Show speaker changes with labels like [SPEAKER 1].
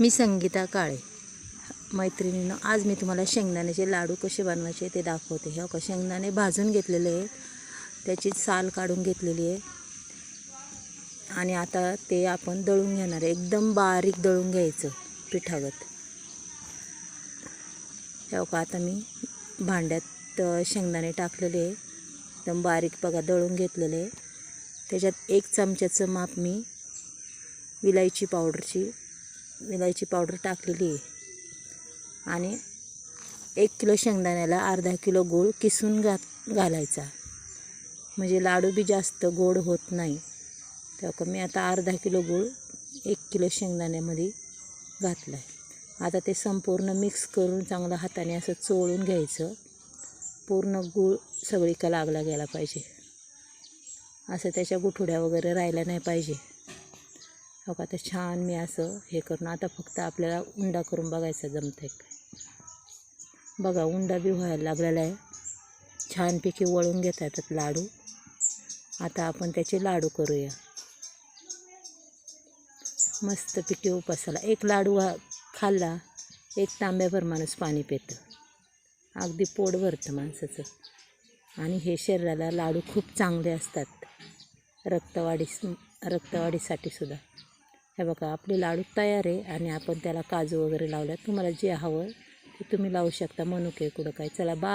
[SPEAKER 1] मी संगीता काळे. मैत्रिणीनं आज मी तुम्हाला शेंगदाण्याचे लाडू कसे बनवायचे ते दाखवते. हे का शेंगदाणे भाजून घेतलेले आहेत. त्याची साल काढून घेतलेली आहे. आणि आता ते आपण दळून घेणार आहे. एकदम बारीक दळून घ्यायचं पिठागत. हे का आता मी भांड्यात शेंगदाणे टाकलेले आहे. एकदम बारीक बघा दळून घेतलेले आहे. त्याच्यात एक चमच्याचं माप मी विलायची पावडरची विलायची पावडर टाकलेली आहे. आणि एक किलो शेंगदाण्याला अर्धा किलो गूळ किसून घा घालायचा. म्हणजे लाडू बी जास्त गोड होत नाही. तेव्हा मी आता अर्धा किलो गूळ एक किलो शेंगदाण्यामध्ये घातला आहे आता ते संपूर्ण मिक्स करून चांगलं हाताने असं चोळून घ्यायचं. पूर्ण गूळ का लागला गेला पाहिजे. असं त्याच्या गुठुड्या वगैरे राहिल्या नाही पाहिजे. हो का? आता छान मी असं हे करून आता फक्त आपल्याला उंडा करून बघायचा जमतं आहे काय बघा उंडा बी व्हायला लागलेला आहे. छानपैकी वळून घेता येतात लाडू. आता आपण त्याचे लाडू करूया. मस्तपैकी उपासाला. एक लाडू खाल्ला एक तांब्याभर माणूस पाणी पितं. अगदी पोट भरतं माणसाचं. आणि हे शरीराला लाडू खूप चांगले असतात. रक्तवाढीस रक्तवाढीसाठी सुद्धा. हे बघा आपले लाडू तयार आहे आणि आपण त्याला काजू वगैरे लावल्यात. तुम्हाला जे हवं ते तुम्ही लावू शकता. मनुके कुठं काय? चला बा